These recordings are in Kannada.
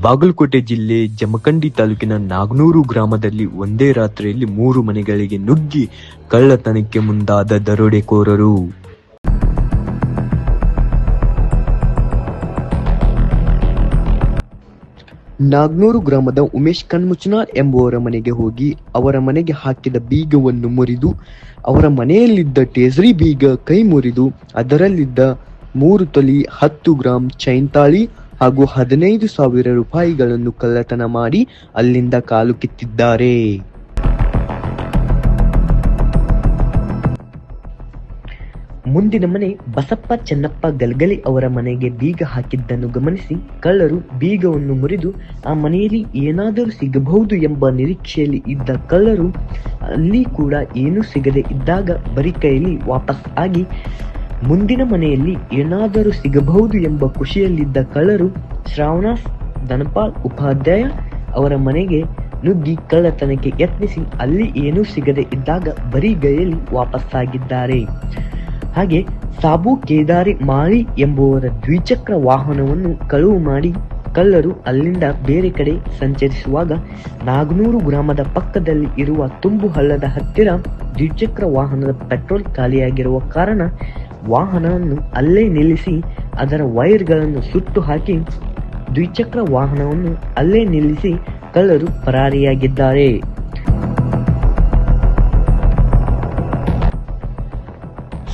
ಬಾಗಲಕೋಟೆ ಜಿಲ್ಲೆ ಜಮಖಂಡಿ ತಾಲೂಕಿನ ನಾಗನೂರು ಗ್ರಾಮದಲ್ಲಿ ಒಂದೇ ರಾತ್ರಿಯಲ್ಲಿ ಮೂರು ಮನೆಗಳಿಗೆ ನುಗ್ಗಿ ಕಳ್ಳತನಕ್ಕೆ ಮುಂದಾದ ದರೋಡೆಕೋರರು. ನಾಗ್ನೂರು ಗ್ರಾಮದ ಉಮೇಶ್ ಕಣ್ಮುಚ್ಚನಾಳ್ ಎಂಬುವರ ಮನೆಗೆ ಹೋಗಿ ಅವರ ಮನೆಗೆ ಹಾಕಿದ ಬೀಗವನ್ನು ಮುರಿದು ಅವರ ಮನೆಯಲ್ಲಿದ್ದ ಟೇಸರಿ ಬೀಗ ಕೈ ಮುರಿದು ಅದರಲ್ಲಿದ್ದ ಮೂರು ತೊಲಿ ಹತ್ತು ಗ್ರಾಂ ಚೈನ್ ತಾಳಿ ಹಾಗೂ ಹದಿನೈದು ಸಾವಿರ ರೂಪಾಯಿಗಳನ್ನು ಕಳ್ಳತನ ಮಾಡಿ ಅಲ್ಲಿಂದ ಕಾಲು ಕಿತ್ತಿದ್ದಾರೆ. ಮುಂದಿನ ಮನೆ ಬಸಪ್ಪ ಚೆನ್ನಪ್ಪ ಗಲ್ಗಲಿ ಅವರ ಮನೆಗೆ ಬೀಗ ಹಾಕಿದ್ದನ್ನು ಗಮನಿಸಿ ಕಳ್ಳರು ಬೀಗವನ್ನು ಮುರಿದು ಆ ಮನೆಯಲ್ಲಿ ಏನಾದರೂ ಸಿಗಬಹುದು ಎಂಬ ನಿರೀಕ್ಷೆಯಲ್ಲಿ ಇದ್ದ ಕಳ್ಳರು ಅಲ್ಲಿ ಕೂಡ ಏನೂ ಸಿಗದೆ ಇದ್ದಾಗ ಬರಿಕೈಯಲ್ಲಿ ವಾಪಸ್ ಆಗಿ ಮುಂದಿನ ಮನೆಯಲ್ಲಿ ಏನಾದರೂ ಸಿಗಬಹುದು ಎಂಬ ಖುಷಿಯಲ್ಲಿದ್ದ ಕಳ್ಳರು ಶ್ರಾವಣಾಸ್, ಧನಪಾಲ್, ಉಪಾಧ್ಯಾಯ ಅವರ ಮನೆಗೆ ನುಗ್ಗಿ ಕಳ್ಳತನಕ್ಕೆ ಯತ್ನಿಸಿ ಅಲ್ಲಿ ಏನೂ ಸಿಗದೆ ಇದ್ದಾಗ ಬರೀ ಗೈಯಲ್ಲಿ ವಾಪಸ್ಸಾಗಿದ್ದಾರೆ. ಹಾಗೆ ಸಾಬು, ಕೇದಾರಿ, ಮಾಳಿ ಎಂಬುವರ ದ್ವಿಚಕ್ರ ವಾಹನವನ್ನು ಕಳುವು ಮಾಡಿ ಕಳ್ಳರು ಅಲ್ಲಿಂದ ಬೇರೆ ಕಡೆ ಸಂಚರಿಸುವಾಗ ನಾಗನೂರು ಗ್ರಾಮದ ಪಕ್ಕದಲ್ಲಿ ಇರುವ ತುಂಬು ಹಳ್ಳದ ಹತ್ತಿರ ದ್ವಿಚಕ್ರ ವಾಹನದ ಪೆಟ್ರೋಲ್ ಖಾಲಿಯಾಗಿರುವ ಕಾರಣ ವಾಹನವನ್ನು ಅಲ್ಲೇ ನಿಲ್ಲಿಸಿ ಅದರ ವೈರ್ಗಳನ್ನು ಸುಟ್ಟು ಹಾಕಿ ದ್ವಿಚಕ್ರ ವಾಹನವನ್ನು ಅಲ್ಲೇ ನಿಲ್ಲಿಸಿ ಕಳ್ಳರು ಪರಾರಿಯಾಗಿದ್ದಾರೆ.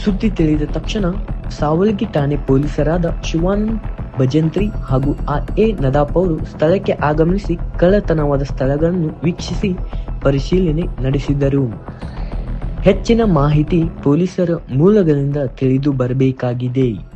ಸುದ್ದಿ ತಿಳಿದ ತಕ್ಷಣ ಸಾವಲ್ಗಿ ಠಾಣೆ ಪೊಲೀಸರಾದ ಶಿವಾನಂದ್ ಭಜಂತ್ರಿ ಹಾಗೂ ಆ ಎ ನದಾಪ್ ಅವರು ಸ್ಥಳಕ್ಕೆ ಆಗಮಿಸಿ ಕಳ್ಳತನವಾದ ಸ್ಥಳಗಳನ್ನು ವೀಕ್ಷಿಸಿ ಪರಿಶೀಲನೆ ನಡೆಸಿದರು. ಹೆಚ್ಚಿನ ಮಾಹಿತಿ ಪೊಲೀಸರ ಮೂಲಗಳಿಂದ ತಿಳಿದು ಬರಬೇಕಾಗಿದೆ.